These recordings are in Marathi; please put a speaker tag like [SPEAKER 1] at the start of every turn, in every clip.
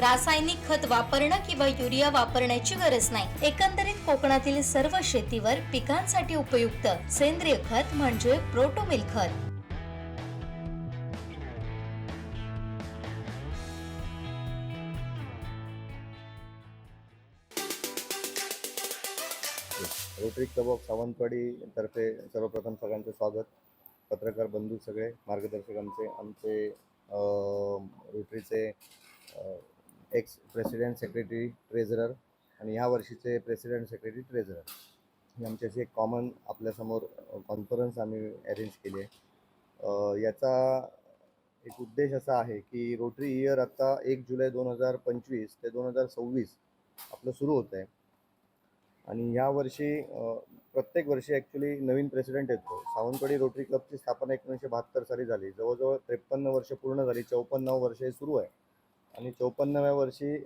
[SPEAKER 1] रासायनिक खत वापरणं किंवा युरिया वापरण्याची गरज नाही. एकंदरीत कोकणातील सर्व शेतीवर पिकांसाठी उपयुक्त सेंद्रिय खत म्हणजे प्रोटोमिल खत.
[SPEAKER 2] रोटरी क्लब ऑफ सावंतवाडी तर्फे सर्वप्रथम सगळ्यांचं स्वागत. पत्रकार बंधू सगळे मार्गदर्शक आमचे आमचे रोटरीचे एक्स प्रेसिडेंट सेक्रेटरी ट्रेझरर आणि ह्या वर्षीचे प्रेसिडेंट सेक्रेटरी ट्रेझरर हे आमच्याशी एक कॉमन आपल्यासमोर कॉन्फरन्स आम्ही अरेंज केली आहे. याचा एक उद्देश असा आहे की रोटरी इयर आत्ता एक जुलै दोन हजार पंचवीस ते दोन हजार सव्वीस आपलं सुरू होतं आहे. आणि या वर्षी प्रत्येक वर्षी ॲक्च्युली नवीन प्रेसिडेंट येतो. सावंतवाडी रोटरी क्लबची स्थापना एकोणीसशे बहात्तर साली झाली. जवळजवळ त्रेपन्न वर्ष पूर्ण झाली. चौपन्नावं वर्ष हे सुरू आहे. आणि चौपन्नाव्या वर्षी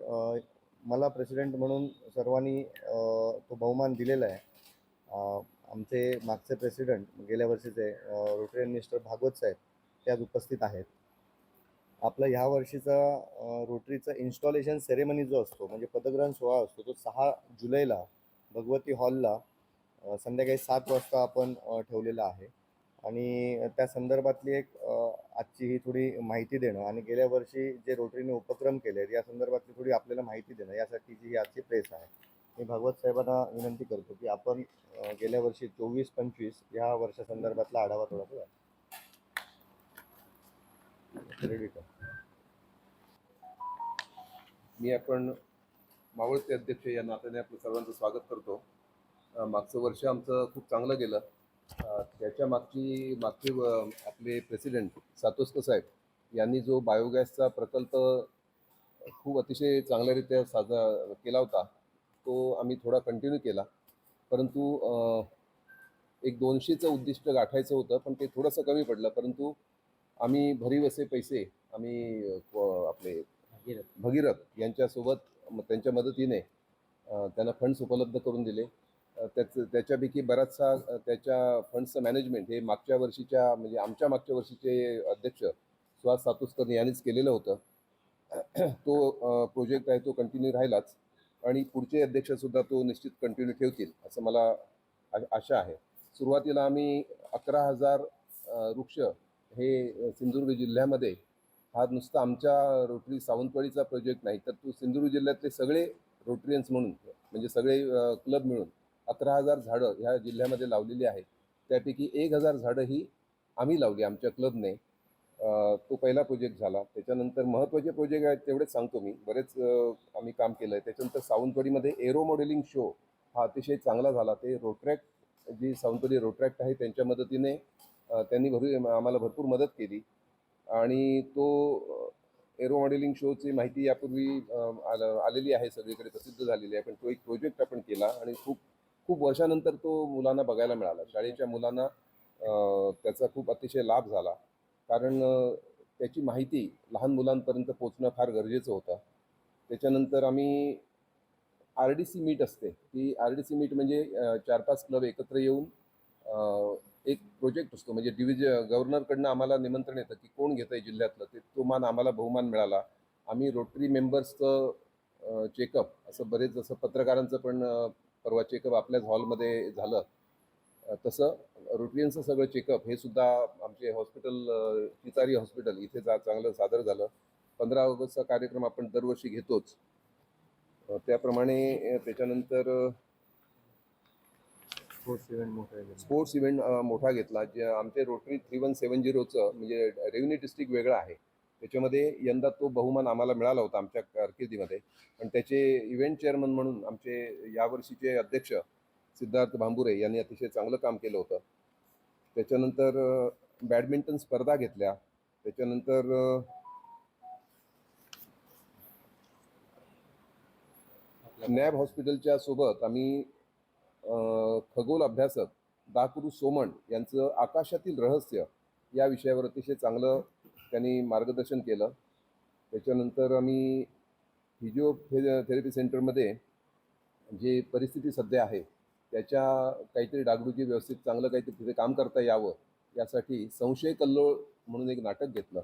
[SPEAKER 2] मला प्रेसिडेंट म्हणून सर्वांनी तो बहुमान दिलेला आहे. आमचे मागचे प्रेसिडेंट गेल्या वर्षीचे रोटरी मिनिस्टर भागवत साहेब ते आज उपस्थित आहेत. आपला ह्या वर्षीचा रोटरीचा इन्स्टॉलेशन सेरेमनी जो असतो म्हणजे पदग्रहण सोहळा असतो तो सहा जुलैला भगवती हॉलला संध्याकाळी सात वाजता आपण ठेवलेला आहे. आणि त्या संदर्भातली एक आजची ही थोडी माहिती देणं आणि गेल्या वर्षी जे रोटरीने उपक्रम केले आहेत या संदर्भातली थोडी आपल्याला माहिती देणं यासाठीची ही आजची प्रेस आहे मी भागवत साहेबांना विनंती करतो की आपण गेल्या वर्षी चोवीस पंचवीस या वर्षासंदर्भातला आढावा थोडासा द्या.
[SPEAKER 3] मी आपण मावळते अध्यक्ष या नात्याने आपलं सर्वांचं स्वागत करतो. मागचं वर्ष आमचं खूप चांगलं गेलं. त्याच्या मागची मागचे आपले प्रेसिडेंट सातोस्कर साहेब यांनी जो बायोगॅसचा प्रकल्प खूप अतिशय चांगल्यारीत्या साजा केला होता तो आम्ही थोडा कंटिन्यू केला. परंतु एक दोनशेचं उद्दिष्ट गाठायचं होतं पण ते थोडंसं कमी पडलं. परंतु आम्ही भरीव असे पैसे आम्ही आपले भगीरथ. यांच्यासोबत त्यांच्या मदतीने त्यांना फंड्स उपलब्ध करून दिले. त्याचं त्याच्यापैकी बराचसा त्याच्या फंडचं मॅनेजमेंट हे मागच्या वर्षीच्या म्हणजे आमच्या मागच्या वर्षीचे अध्यक्ष सुहास सातुस्कर यांनीच केलेलं होतं. तो प्रोजेक्ट आहे तो कंटिन्यू राहिलाच आणि पुढचे अध्यक्षसुद्धा तो निश्चित कंटिन्यू ठेवतील असं मला आशा आहे. सुरुवातीला आम्ही अकरा हजार वृक्ष हे सिंधुदुर्ग जिल्ह्यामध्ये हा नुसता आमच्या रोटरी सावंतवाडीचा प्रोजेक्ट नाही तर तो सिंधुदुर्ग जिल्ह्यातले सगळे रोटरियन्स म्हणून म्हणजे सगळे क्लब मिळून अकरा हजार झाडं ह्या जिल्ह्यामध्ये लावलेली आहेत. त्यापैकी एक हजार झाडं ही आम्ही लावली आमच्या क्लबने. तो पहिला प्रोजेक्ट झाला. त्याच्यानंतर महत्त्वाचे प्रोजेक्ट आहेत तेवढेच सांगतो मी. बरेच आम्ही काम केलं आहे त्याच्यानंतर सावंतवाडीमध्ये एरो मॉडेलिंग शो हा अतिशय चांगला झाला. ते रोट्रॅक्ट जी सावंतवाडी रोट्रॅक्ट आहे त्यांच्या मदतीने त्यांनी भरू आम्हाला भरपूर मदत केली. आणि तो एरो मॉडेलिंग शोची माहिती यापूर्वी आलेली आहे. सगळीकडे प्रसिद्ध झालेली आहे. पण तो एक प्रोजेक्ट आपण केला आणि खूप खूप वर्षानंतर तो मुलांना बघायला मिळाला. शाळेच्या मुलांना त्याचा खूप अतिशय लाभ झाला. कारण त्याची माहिती लहान मुलांपर्यंत पोचणं फार गरजेचं होतं. त्याच्यानंतर आम्ही आर डी सी मीट असते. ती आर डी सी मीट म्हणजे चार पाच क्लब एकत्र येऊन एक प्रोजेक्ट असतो. म्हणजे डिव्हिज गव्हर्नरकडनं आम्हाला निमंत्रण येतं की कोण घेतं आहे जिल्ह्यातलं. ते तो मान आम्हाला बहुमान मिळाला. आम्ही रोटरी मेंबर्सचं चेकअप असं बरेच जसं पत्रकारांचं पण परवा चेकअप आपल्याच हॉलमध्ये झालं. तसं रोटरियनचं सगळं चेकअप हे सुद्धा आमचे हॉस्पिटल चितारी हॉस्पिटल इथे जा चांगलं सादर झालं. पंधरा ऑगस्टचा कार्यक्रम आपण दरवर्षी घेतोच. त्याप्रमाणे त्याच्यानंतर
[SPEAKER 2] स्पोर्ट्स इव्हेंट मोठे.
[SPEAKER 3] स्पोर्ट्स इव्हेंट मोठा घेतला. जे आमचे रोटरी थ्री वन सेवन झिरोचं म्हणजे रेव्हन्यू डिस्ट्रिक्ट वेगळं आहे. त्याच्यामध्ये यंदा तो बहुमान आम्हाला मिळाला होता आमच्या कारकिर्दीमध्ये. पण त्याचे इव्हेंट चेअरमन म्हणून आमचे यावर्षीचे अध्यक्ष सिद्धार्थ भांबुरे यांनी अतिशय चांगलं काम केलं होतं. त्याच्यानंतर बॅडमिंटन स्पर्धा घेतल्या. त्याच्यानंतर नॅब हॉस्पिटलच्या सोबत आम्ही खगोल अभ्यासक दाकरू सोमण यांचं आकाशातील रहस्य या विषयावर अतिशय चांगलं त्यांनी मार्गदर्शन केलं. त्याच्यानंतर आम्ही फिजिओ थेरपी सेंटरमध्ये जे परिस्थिती सध्या आहे त्याच्या काहीतरी डागडुजी व्यवस्थित चांगलं काहीतरी तिथे काम करता यावं यासाठी संशय कल्लोळ म्हणून एक नाटक घेतलं.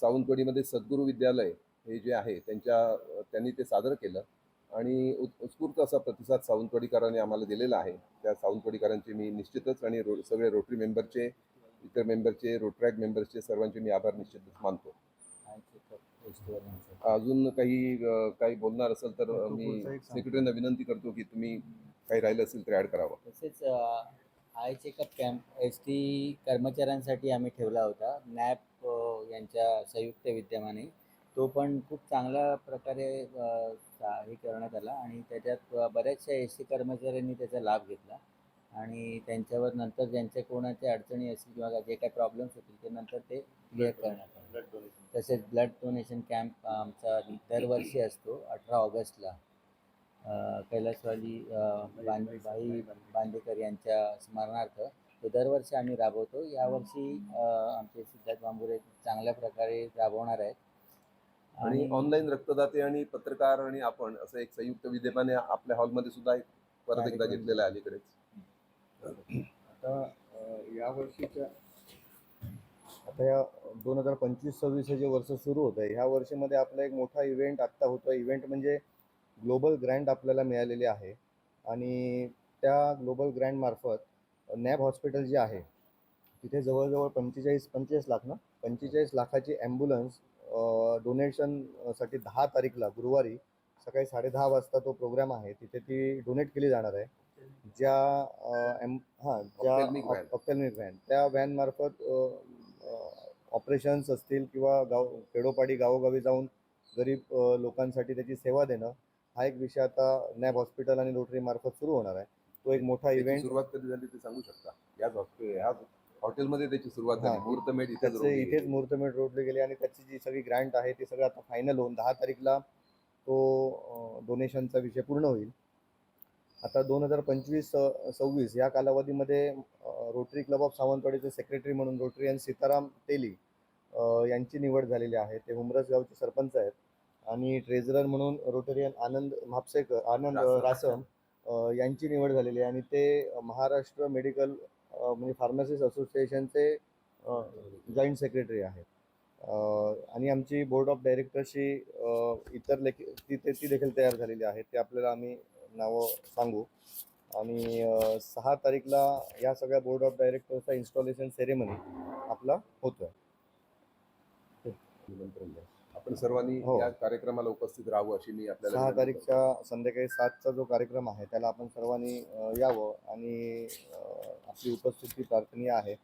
[SPEAKER 3] सावंतवाडीमध्ये सद्गुरू विद्यालय हे जे आहे त्यांच्या त्यांनी ते सादर केलं आणि उत् उत्स्फूर्त असा प्रतिसाद सावंतवाडीकरांनी आम्हाला दिलेला आहे. त्या सावंतवाडीकरांचे मी निश्चितच आणि रो सगळे रोटरी मेंबरचे इतर मेंबरचे रोटरॅक मेंबरचे सर्वांचे मी आभार निश्चितच मानतो. अजून काही काही बोलणार असेल तर मी. सेक्रेटरींना विनंती करतो की तुम्ही काही राहिलं असेल तर ॲड करावं.
[SPEAKER 4] तसेच eye checkup camp S T कर्मचाऱ्यांसाठी आम्ही ठेवला होता. नॅप यांच्या संयुक्त विद्यमाने. तो पण खूप चांगल्या प्रकारे हे करण्यात आला आणि त्याच्यात बऱ्याचशा एस टी कर्मचाऱ्यांनी त्याचा लाभ घेतला. आणि त्यांच्यावर नंतर ज्यांच्या कोणाच्या अडचणी असतील किंवा जे काही प्रॉब्लेम्स होतील ते नंतर ते क्लिअर करण्यात आले
[SPEAKER 2] ब्लड डोनेशन
[SPEAKER 4] तसेच ब्लड डोनेशन कॅम्प आमचा दरवर्षी असतो अठरा ऑगस्टला. कैलासवाली भाई बांदेकर यांच्या स्मरणार्थ तो दरवर्षी आम्ही राबवतो. यावर्षी आमचे सिद्धार्थ बांबुरे चांगल्या प्रकारे राबवणार आहेत.
[SPEAKER 3] आणि ऑनलाईन रक्तदाते आणि पत्रकार आणि आपण असं एक संयुक्त विद्यमाने आपल्या हॉलमध्ये सुद्धा एक परत एकदा. घेतलेलं आहे अलीकडेच.
[SPEAKER 2] आता या वर्षीच्या आता या दोन हजार पंचवीस सव्वीस हे जे वर्ष सुरू होतं आहे ह्या वर्षीमध्ये आपला एक मोठा इव्हेंट आत्ता होतो इव्हेंट म्हणजे ग्लोबल ग्रँड आपल्याला मिळालेली आहे. आणि त्या ग्लोबल ग्रँडमार्फत नॅब हॉस्पिटल जे आहे तिथे जवळजवळ पंचेचाळीस पंचेचाळीस लाख ना? पंचेचाळीस लाखाची ॲम्ब्युलन्स डोनेशनसाठी दहा तारीखला गुरुवारी सकाळी साडेदहा वाजता तो प्रोग्राम आहे. तिथे ती डोनेट केली जाणार आहे. ज्या एम हां ज्या. ऑप्थेल्मिक व्हॅन त्या व्हॅनमार्फत ऑपरेशन्स असतील किंवा गाव खेडोपाडी गावोगावी जाऊन गरीब लोकांसाठी त्याची सेवा देणं हा एक विषय आता नॅब हॉस्पिटल आणि रोटरी मार्फत सुरू होणार आहे तो एक मोठा इव्हेंट
[SPEAKER 3] सुरुवात कधी झाली ते सांगू शकता याच हॉस्पिटल हॉटेलमध्ये त्याची सुरुवात झाली. मुहूर्तमेढ इथेच
[SPEAKER 2] इथेच
[SPEAKER 3] गेली.
[SPEAKER 2] मुहूर्तमेढ रोडले गेले आणि त्याची जी सगळी ग्रँट आहे ती सगळं आता फायनल होऊन दहा तारीखला तो डोनेशनचा विषय पूर्ण होईल आता दोन हजार पंचवीस सव्वीस या कालावधीमध्ये रोटरी क्लब ऑफ सावंतवाडीचे सेक्रेटरी म्हणून रोटरीयन सीताराम तेली यांची निवड झालेली आहे. ते हुमरस गावचे सरपंच आहेत. आणि ट्रेझरर म्हणून रोटरियन आनंद म्हापसेकर आनंद
[SPEAKER 3] रासम.
[SPEAKER 2] यांची निवड झालेली आहे. आणि ते महाराष्ट्र मेडिकल म्हणजे फार्मासिस्ट असोसिएशनचे जॉईंट सेक्रेटरी आहेत. आणि आमची बोर्ड ऑफ डायरेक्टरशी इतर लेखी ती ते- ती देखील तयार झालेली आहे. ते आपल्याला आम्ही नावं सांगू आणि सहा तारीखला या सगळ्या बोर्ड ऑफ डायरेक्टरचा इन्स्टॉलेशन सेरेमनी आपला होतोय
[SPEAKER 3] आपण सर्वांनी
[SPEAKER 2] हो.
[SPEAKER 3] या कार्यक्रमाला उपस्थित राहावं अशी मी आपल्याला
[SPEAKER 2] सहा. तारीखच्या संध्याकाळी सातचा जो कार्यक्रम आहे त्याला आपण सर्वांनी यावं आणि आपली उपस्थिती प्रार्थनीय आहे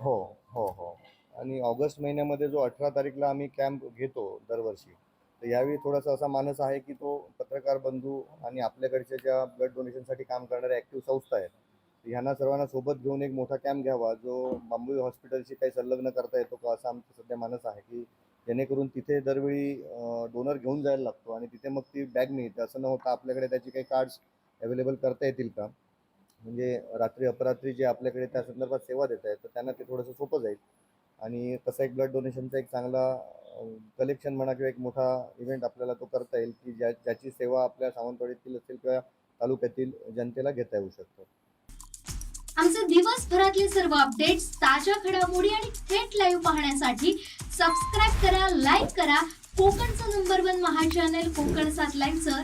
[SPEAKER 2] हो हो हो आणि ऑगस्ट महिन्यामध्ये जो अठरा तारीखला आम्ही कॅम्प घेतो दरवर्षी तर यावेळी थोडासा असा मानस आहे की तो पत्रकार बंधू आणि आपल्याकडच्या ज्या ब्लड डोनेशनसाठी काम करणाऱ्या ॲक्टिव्ह संस्था आहेत तर ह्यांना सर्वांना सोबत घेऊन एक मोठा कॅम्प घ्यावा जो बांबू हॉस्पिटलशी काही संलग्न करता येतो का असा आमचं सध्या मानस आहे की जेणेकरून तिथे दरवेळी डोनर घेऊन जायला लागतो आणि तिथे मग ती बॅग मिळते. असं न होता आपल्याकडे त्याची काही कार्ड्स अवेलेबल करता येतील का? म्हणजे रात्री अपरात्री जे आपल्याकडे त्या संदर्भात सेवा देत आहेत तर त्यांना ते थोडंसं सोपं जाईल. आणि कसं एक ब्लड डोनेशनचा एक चांगला कलेक्शन म्हणा किंवा एक मोठा इव्हेंट आपल्याला तो करता येईल की ज्या ज्याची सेवा आपल्या सावंतवाडीतील असेल किंवा तालुक्यातील जनतेला घेता येऊ शकतो.
[SPEAKER 5] आमचे दिवसभरातले सर्व अपडेट्स ताज्या घडामोडी आणि थेट लाईव्ह पाहण्यासाठी सबस्क्राईब करा लाईक करा. कोकणचं number one Maha channel Konkan सात लाईव्हचं